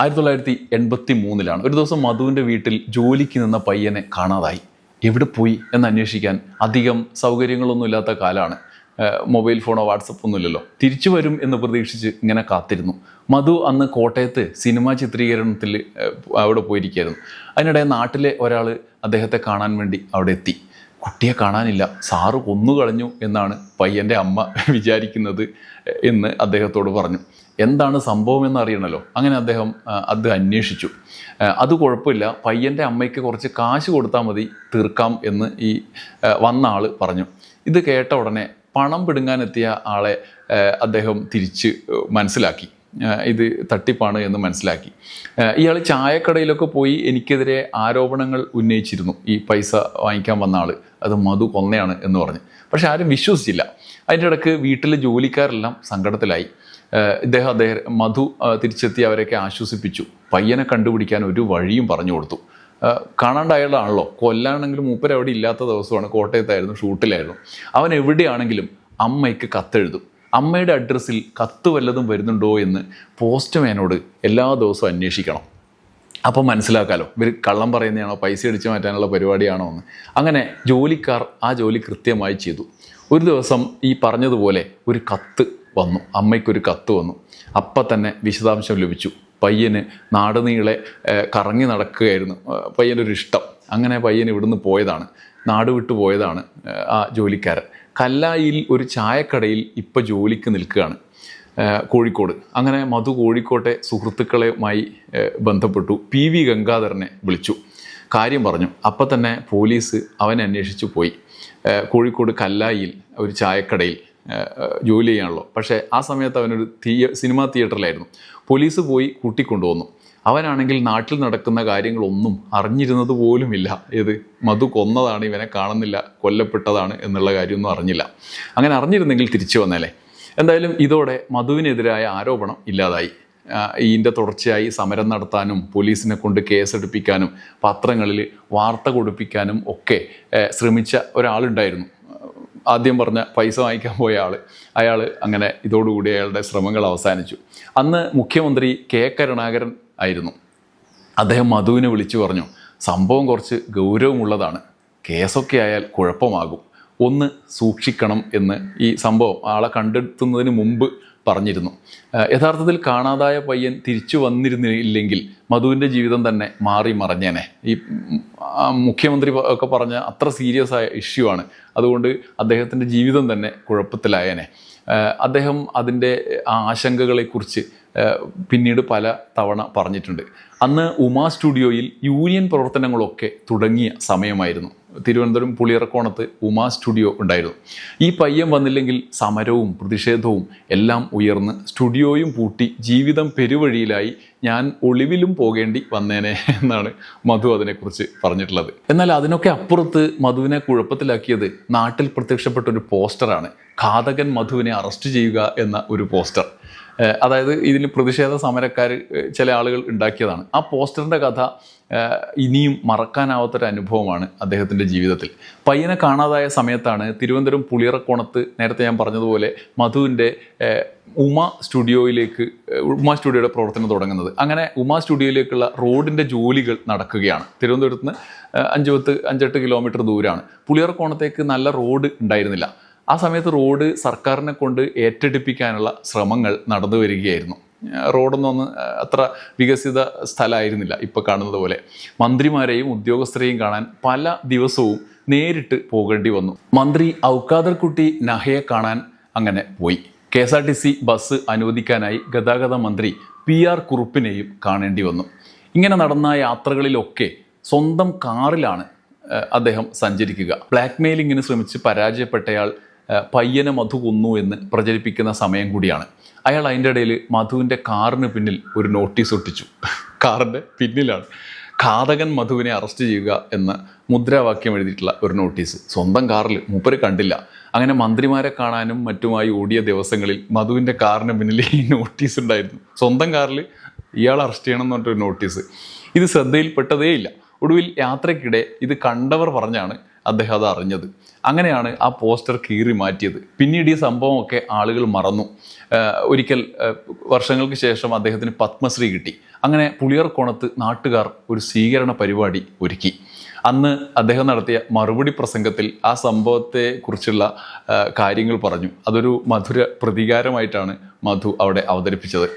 ആയിരത്തി തൊള്ളായിരത്തി എൺപത്തി മൂന്നിലാണ് ഒരു ദിവസം മധുവിന്റെ വീട്ടിൽ ജോലിക്ക് നിന്ന പയ്യനെ കാണാതായി. എവിടെ പോയി എന്ന് അന്വേഷിക്കാൻ അധികം സൗകര്യങ്ങളൊന്നും ഇല്ലാത്ത കാലമാണ് മൊബൈൽ ഫോണോ വാട്സപ്പ് ഒന്നും ഇല്ലല്ലോ. തിരിച്ചു വരും എന്ന് പ്രതീക്ഷിച്ച് ഇങ്ങനെ കാത്തിരുന്നു. മധു അന്ന് കോട്ടയത്ത് സിനിമാ ചിത്രീകരണത്തിൽ അവിടെ പോയിരിക്കുകയായിരുന്നു. അതിനിടെ നാട്ടിലെ ഒരാൾ അദ്ദേഹത്തെ കാണാൻ വേണ്ടി അവിടെ എത്തി. കുട്ടിയെ കാണാനില്ല. സാറ് കൊന്നുകളഞ്ഞു എന്നാണ് പയ്യന്റെ അമ്മ വിചാരിക്കുന്നത് എന്ന് അദ്ദേഹത്തോട് പറഞ്ഞു. എന്താണ് സംഭവം എന്ന് അറിയണമല്ലോ അങ്ങനെ അദ്ദേഹം അത് അന്വേഷിച്ചു. അത് കുഴപ്പമില്ല. പയ്യന്റെ അമ്മയ്ക്ക് കുറച്ച് കാശ് കൊടുത്താൽ മതി തീർക്കാം എന്ന് ഈ വന്ന ആൾ പറഞ്ഞു. ഇത് കേട്ട ഉടനെ പണം പിടുങ്ങാനെത്തിയ ആളെ അദ്ദേഹം തിരിച്ച് മനസ്സിലാക്കി. ഇത് തട്ടിപ്പാണ് എന്ന് മനസ്സിലാക്കി. ഇയാൾ ചായക്കടയിലൊക്കെ പോയി എനിക്കെതിരെ ആരോപണങ്ങൾ ഉന്നയിച്ചിരുന്നു. ഈ പൈസ വാങ്ങിക്കാൻ വന്ന ആൾ അത് മധു കൊന്നയാണ് എന്ന് പറഞ്ഞ്. പക്ഷെ ആരും വിശ്വസിച്ചില്ല. അതിന്റെ ഇടയ്ക്ക് വീട്ടിലെ ജോലിക്കാരെല്ലാം സങ്കടത്തിലായി. ഇദ്ദേഹം അദ്ദേഹം മധു തിരിച്ചെത്തി അവരെയൊക്കെ ആശ്വസിപ്പിച്ചു. പയ്യനെ കണ്ടുപിടിക്കാൻ ഒരു വഴിയും പറഞ്ഞു കൊടുത്തു. കാണാണ്ട് അയാളാണല്ലോ. കൊല്ലാണെങ്കിലും മൂപ്പരവിടെ ഇല്ലാത്ത ദിവസമാണ്. കോട്ടയത്തായിരുന്നു ഷൂട്ടിലായിരുന്നു. അവൻ എവിടെയാണെങ്കിലും അമ്മയ്ക്ക് കത്തെഴുതും. അമ്മയുടെ അഡ്രസ്സിൽ കത്ത് വല്ലതും വരുന്നുണ്ടോ എന്ന് പോസ്റ്റ്മാനോട് എല്ലാ ദിവസവും അന്വേഷിക്കണം. അപ്പം മനസ്സിലാക്കാലോ ഇവർ കള്ളം പറയുന്നതാണോ പൈസ അടിച്ചു മാറ്റാനുള്ള പരിപാടിയാണോ എന്ന്. അങ്ങനെ ജോലിക്കാർ ആ ജോലി കൃത്യമായി ചെയ്തു. ഒരു ദിവസം ഈ പറഞ്ഞതുപോലെ ഒരു കത്ത് വന്നു അമ്മയ്ക്കൊരു കത്ത് വന്നു. അപ്പം തന്നെ വിശദാംശം ലഭിച്ചു. പയ്യന് നാടുനീളെ കറങ്ങി നടക്കുകയായിരുന്നു. പയ്യനൊരു ഇഷ്ടം അങ്ങനെ പയ്യൻ ഇവിടുന്ന് പോയതാണ്. നാട് വിട്ടു പോയതാണ് ആ ജോലിക്കാരൻ. കല്ലായിൽ ഒരു ചായക്കടയിൽ ഇപ്പം ജോലിക്ക് നിൽക്കുകയാണ് കോഴിക്കോട്. അങ്ങനെ മധു കോഴിക്കോട്ടെ സുഹൃത്തുക്കളുമായി ബന്ധപ്പെട്ടു. പി വി ഗംഗാധരനെ വിളിച്ചു. കാര്യം പറഞ്ഞു. അപ്പം തന്നെ പോലീസ് അവനെ അന്വേഷിച്ചു പോയി. കോഴിക്കോട് കല്ലായിൽ ഒരു ചായക്കടയിൽ ജോലി ചെയ്യാണല്ലോ പക്ഷേ ആ സമയത്ത് അവനൊരു തീയ സിനിമാ തിയേറ്ററിലായിരുന്നു. പോലീസ് പോയി കൂട്ടിക്കൊണ്ടുവന്നു. അവനാണെങ്കിൽ നാട്ടിൽ നടക്കുന്ന കാര്യങ്ങളൊന്നും അറിഞ്ഞിരുന്നത് പോലുമില്ല. ഇത് മധു കൊന്നതാണ് ഇവനെ കാണുന്നില്ല കൊല്ലപ്പെട്ടതാണ് എന്നുള്ള കാര്യമൊന്നും അറിഞ്ഞില്ല. അങ്ങനെ അറിഞ്ഞിരുന്നെങ്കിൽ തിരിച്ചു വന്നാലേ എന്തായാലും ഇതോടെ മധുവിനെതിരായ ആരോപണം ഇല്ലാതായി. ഇതിന്റെ തുടർച്ചയായി സമരം നടത്താനും പോലീസിനെ കൊണ്ട് കേസെടുപ്പിക്കാനും പത്രങ്ങളിൽ വാർത്ത കൊടുപ്പിക്കാനും ഒക്കെ ശ്രമിച്ച ഒരാളുണ്ടായിരുന്നു. ആദ്യം പറഞ്ഞ പൈസ വാങ്ങിക്കാൻ പോയ ആൾ അയാൾ അങ്ങനെ ഇതോടുകൂടി അയാളുടെ ശ്രമങ്ങൾ അവസാനിച്ചു. അന്ന് മുഖ്യമന്ത്രി കെ കരുണാകരൻ ആയിരുന്നു. അദ്ദേഹം മധുവിനെ വിളിച്ചു പറഞ്ഞു സംഭവം കുറച്ച് ഗൗരവമുള്ളതാണ്. കേസൊക്കെ ആയാൽ കുഴപ്പമാകും. ഒന്ന് സൂക്ഷിക്കണം എന്ന് ഈ സംഭവം ആളെ കണ്ടെത്തുന്നതിന് മുമ്പ് പറഞ്ഞിരുന്നു. യഥാർത്ഥത്തിൽ കാണാതായ പയ്യൻ തിരിച്ചു വന്നിരുന്നില്ലെങ്കിൽ മധുവിന്റെ ജീവിതം തന്നെ മാറി മറഞ്ഞേനെ. ഈ മുഖ്യമന്ത്രി ഒക്കെ പറഞ്ഞ അത്ര സീരിയസ് ആയ ഇഷ്യൂ ആണ്. അതുകൊണ്ട് അദ്ദേഹത്തിന്റെ ജീവിതം തന്നെ കുഴപ്പത്തിലായേനെ. അദ്ദേഹം അതിന്റെ ആശങ്കകളെക്കുറിച്ച് പിന്നീട് പല തവണ പറഞ്ഞിട്ടുണ്ട്. അന്ന് ഉമാ സ്റ്റുഡിയോയിൽ യൂണിയൻ പ്രവർത്തനങ്ങളൊക്കെ തുടങ്ങിയ സമയമായിരുന്നു. തിരുവനന്തപുരം പുളിയറക്കോണത്ത് ഉമാ സ്റ്റുഡിയോ ഉണ്ടായിരുന്നു. ഈ പയ്യൻ വന്നില്ലെങ്കിൽ സമരവും പ്രതിഷേധവും എല്ലാം ഉയർന്ന് സ്റ്റുഡിയോയും പൂട്ടി ജീവിതം പെരുവഴിയിലായി ഞാൻ ഒളിവിലും പോകേണ്ടി വന്നേനെ എന്നാണ് മധു അതിനെക്കുറിച്ച് പറഞ്ഞിട്ടുള്ളത്. എന്നാൽ അതിനൊക്കെ അപ്പുറത്ത് മധുവിനെ കുഴപ്പത്തിലാക്കിയത് നാട്ടിൽ പ്രത്യക്ഷപ്പെട്ട ഒരു പോസ്റ്ററാണ്. ഘാതകൻ മധുവിനെ അറസ്റ്റ് ചെയ്യുക എന്ന ഒരു പോസ്റ്റർ. അതായത് ഇതിന് പ്രതിഷേധ സമരക്കാർ ചില ആളുകൾ ഉണ്ടാക്കിയതാണ്. ആ പോസ്റ്ററിന്റെ കഥ ഇനിയും മറക്കാനാവാത്തൊരു അനുഭവമാണ് അദ്ദേഹത്തിന്റെ ജീവിതത്തിൽ. പയ്യനെ കാണാതായ സമയത്താണ് തിരുവനന്തപുരം പുളിയറക്കോണത്ത് നേരത്തെ ഞാൻ പറഞ്ഞതുപോലെ മധുവിന്റെ ഉമ സ്റ്റുഡിയോയിലേക്ക് ഉമ സ്റ്റുഡിയോയുടെ പ്രവർത്തനം തുടങ്ങുന്നത്. അങ്ങനെ ഉമ സ്റ്റുഡിയോയിലേക്കുള്ള റോഡിന്റെ ജോലികൾ നടക്കുകയാണ്. തിരുവനന്തപുരത്ത് നിന്ന് അഞ്ച് പത്ത് അഞ്ചെട്ട് കിലോമീറ്റർ ദൂരമാണ് പുളിയറക്കോണത്തേക്ക് നല്ല റോഡ് ഉണ്ടായിരുന്നില്ല. ആ സമയത്ത് റോഡ് സർക്കാരിനെ കൊണ്ട് ഏറ്റെടുപ്പിക്കാനുള്ള ശ്രമങ്ങൾ നടന്നു വരികയായിരുന്നു. റോഡൊന്നും ഒന്ന് അത്ര വികസിത സ്ഥലമായിരുന്നില്ല ഇപ്പോൾ കാണുന്നത് പോലെ. മന്ത്രിമാരെയും ഉദ്യോഗസ്ഥരെയും കാണാൻ പല ദിവസവും നേരിട്ട് പോകേണ്ടി വന്നു. മന്ത്രി ഔക്കാദർ കുട്ടി നഹയെ കാണാൻ അങ്ങനെ പോയി. K S R T C bus അനുവദിക്കാനായി ഗതാഗത മന്ത്രി പി ആർ കുറുപ്പിനെയും കാണേണ്ടി വന്നു. ഇങ്ങനെ നടന്ന യാത്രകളിലൊക്കെ സ്വന്തം കാറിലാണ് അദ്ദേഹം സഞ്ചരിക്കുക. ബ്ലാക്ക് മെയിലിങ്ങിന് ശ്രമിച്ച് പരാജയപ്പെട്ടയാൾ പയ്യനെ മധു കൊന്നു എന്ന് പ്രചരിപ്പിക്കുന്ന സമയം കൂടിയാണ്. അയാൾ അതിന്റെ ഇടയിൽ മധുവിന്റെ കാറിന് പിന്നിൽ ഒരു നോട്ടീസ് ഒട്ടിച്ചു. കാറിന്റെ പിന്നിലാണ്. ഘാതകൻ മധുവിനെ അറസ്റ്റ് ചെയ്യുക എന്ന മുദ്രാവാക്യം എഴുതിയിട്ടുള്ള ഒരു നോട്ടീസ്. സ്വന്തം കാറിൽ മൂപ്പര് കണ്ടില്ല. അങ്ങനെ മന്ത്രിമാരെ കാണാനും മറ്റുമായി ഓടിയ ദിവസങ്ങളിൽ മധുവിന്റെ കാറിന് പിന്നിൽ ഈ നോട്ടീസ് ഉണ്ടായിരുന്നു. സ്വന്തം കാറിൽ ഇയാൾ അറസ്റ്റ് ചെയ്യണം എന്ന് പറഞ്ഞിട്ടൊരു നോട്ടീസ്. ഇത് ശ്രദ്ധയിൽപ്പെട്ടതേയില്ല. ഒടുവിൽ യാത്രയ്ക്കിടെ ഇത് കണ്ടവർ പറഞ്ഞാണ് അദ്ദേഹം അത് അറിഞ്ഞത്. അങ്ങനെയാണ് ആ പോസ്റ്റർ കീറി മാറ്റിയത്. പിന്നീട് ഈ സംഭവമൊക്കെ ആളുകൾ മറന്നു. ഒരിക്കൽ വർഷങ്ങൾക്ക് ശേഷം അദ്ദേഹത്തിന് പത്മശ്രീ കിട്ടി. അങ്ങനെ പുളിയർക്കോണത്ത് നാട്ടുകാർ ഒരു സ്വീകരണ പരിപാടി ഒരുക്കി. അന്ന് അദ്ദേഹം നടത്തിയ മറുപടി പ്രസംഗത്തിൽ ആ സംഭവത്തെ കുറിച്ചുള്ള കാര്യങ്ങൾ പറഞ്ഞു. അതൊരു മധുര പ്രതികാരമായിട്ടാണ് മധു അവിടെ അവതരിപ്പിച്ചത്.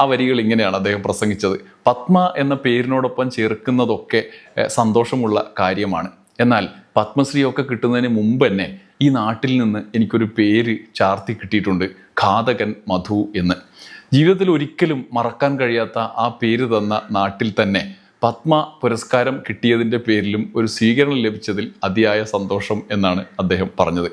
ആ വരികൾ ഇങ്ങനെയാണ് അദ്ദേഹം പ്രസംഗിച്ചത്. പത്മ എന്ന പേരിനോടൊപ്പം ചേർക്കുന്നതൊക്കെ സന്തോഷമുള്ള കാര്യമാണ്. എന്നാൽ പത്മശ്രീയൊക്കെ കിട്ടുന്നതിന് മുമ്പ് തന്നെ ഈ നാട്ടിൽ നിന്ന് എനിക്കൊരു പേര് ചാർത്തി കിട്ടിയിട്ടുണ്ട് ഘാതകൻ മധു എന്ന്. ജീവിതത്തിൽ ഒരിക്കലും മറക്കാൻ കഴിയാത്ത ആ പേര് തന്ന നാട്ടിൽ തന്നെ പത്മ പുരസ്കാരം കിട്ടിയതിന്റെ പേരിലും ഒരു സ്വീകരണം ലഭിച്ചതിൽ അതിയായ സന്തോഷം എന്നാണ് അദ്ദേഹം പറഞ്ഞത്.